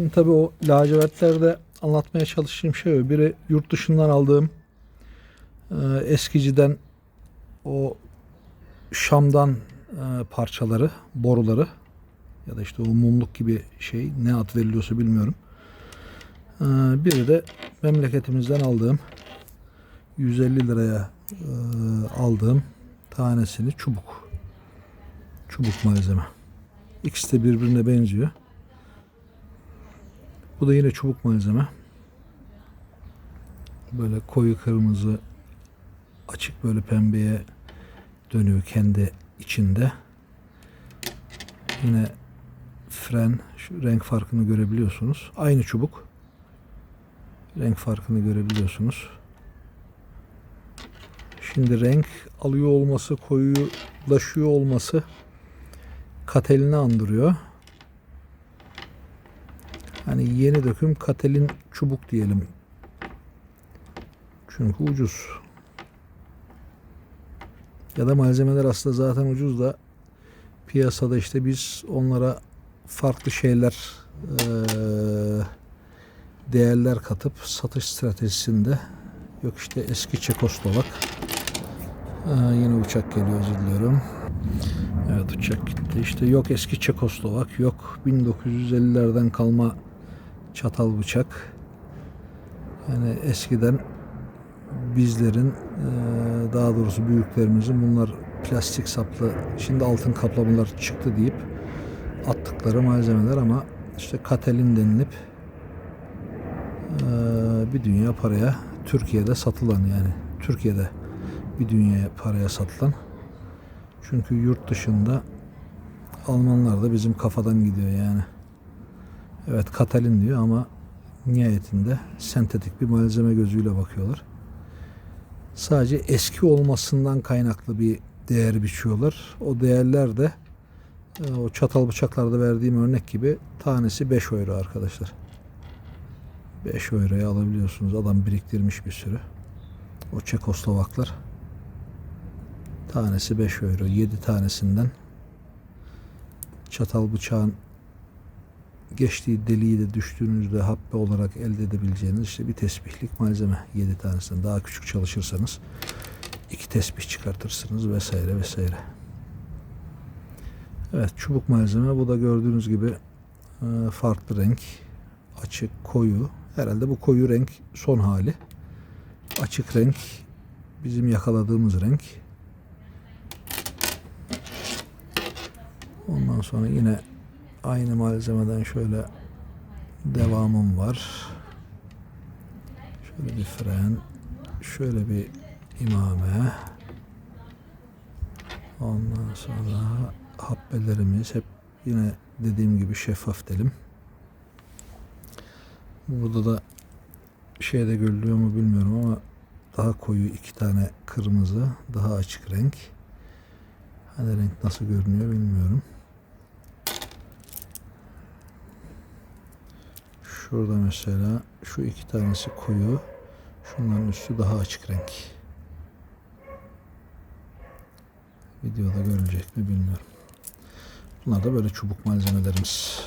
Şimdi tabii o lacivertlerde anlatmaya çalıştığım şey. Biri yurt dışından aldığım e, eskiciden o Şam'dan e, parçaları, boruları ya da işte o mumluk gibi şey ne ad veriliyorsa bilmiyorum. E, biri de memleketimizden aldığım 150 liraya e, aldığım tanesini çubuk. Çubuk malzeme. İkisi de birbirine benziyor. Bu da yine çubuk malzeme. Böyle koyu kırmızı açık böyle pembeye dönüyor kendi içinde. Yine fren şu renk farkını görebiliyorsunuz. Aynı çubuk. Renk farkını görebiliyorsunuz. Şimdi renk alıyor olması, koyulaşıyor olması katelini andırıyor. Hani yeni döküm katelin çubuk diyelim. Çünkü ucuz. Ya da malzemeler aslında zaten ucuz da piyasada işte biz onlara farklı şeyler eee, değerler katıp satış stratejisinde yok işte eski Çekoslovak Aa, yine uçak geliyor özür diliyorum. Evet uçak gitti. İşte yok eski Çekoslovak, yok 1950'lerden kalma çatal bıçak. Yani eskiden bizlerin eee, daha doğrusu büyüklerimizin bunlar plastik saplı şimdi altın kaplamalar çıktı deyip attıkları malzemeler ama işte katelin denilip eee, bir dünya paraya Türkiye'de satılan yani Türkiye'de bir dünya paraya satılan çünkü yurt dışında Almanlar da bizim kafadan gidiyor yani. Evet katalin diyor ama nihayetinde sentetik bir malzeme gözüyle bakıyorlar. Sadece eski olmasından kaynaklı bir değer biçiyorlar. O değerler de e, o çatal bıçaklarda verdiğim örnek gibi tanesi 5 euro arkadaşlar. 5 euroya alabiliyorsunuz. Adam biriktirmiş bir sürü. O Çekoslovaklar. Tanesi 5 euro. 7 tanesinden çatal bıçağın geçtiği deliği de düştüğünüzde happe olarak elde edebileceğiniz işte bir tesbihlik malzeme. 7 tanesinden daha küçük çalışırsanız iki tesbih çıkartırsınız vesaire vesaire. Evet çubuk malzeme. Bu da gördüğünüz gibi e, farklı renk. Açık koyu. Herhalde bu koyu renk son hali. Açık renk bizim yakaladığımız renk. Ondan sonra yine aynı malzemeden şöyle devamım var. Şöyle bir fren, şöyle bir imame. Ondan sonra happelerimiz hep yine dediğim gibi şeffaf delim. Burada da şeyde görülüyor mu bilmiyorum ama daha koyu iki tane kırmızı, daha açık renk. Hani renk nasıl görünüyor bilmiyorum. Şurada mesela şu iki tanesi koyu. Şunların üstü daha açık renk. Videoda görülecek mi bilmiyorum. Bunlar da böyle çubuk malzemelerimiz.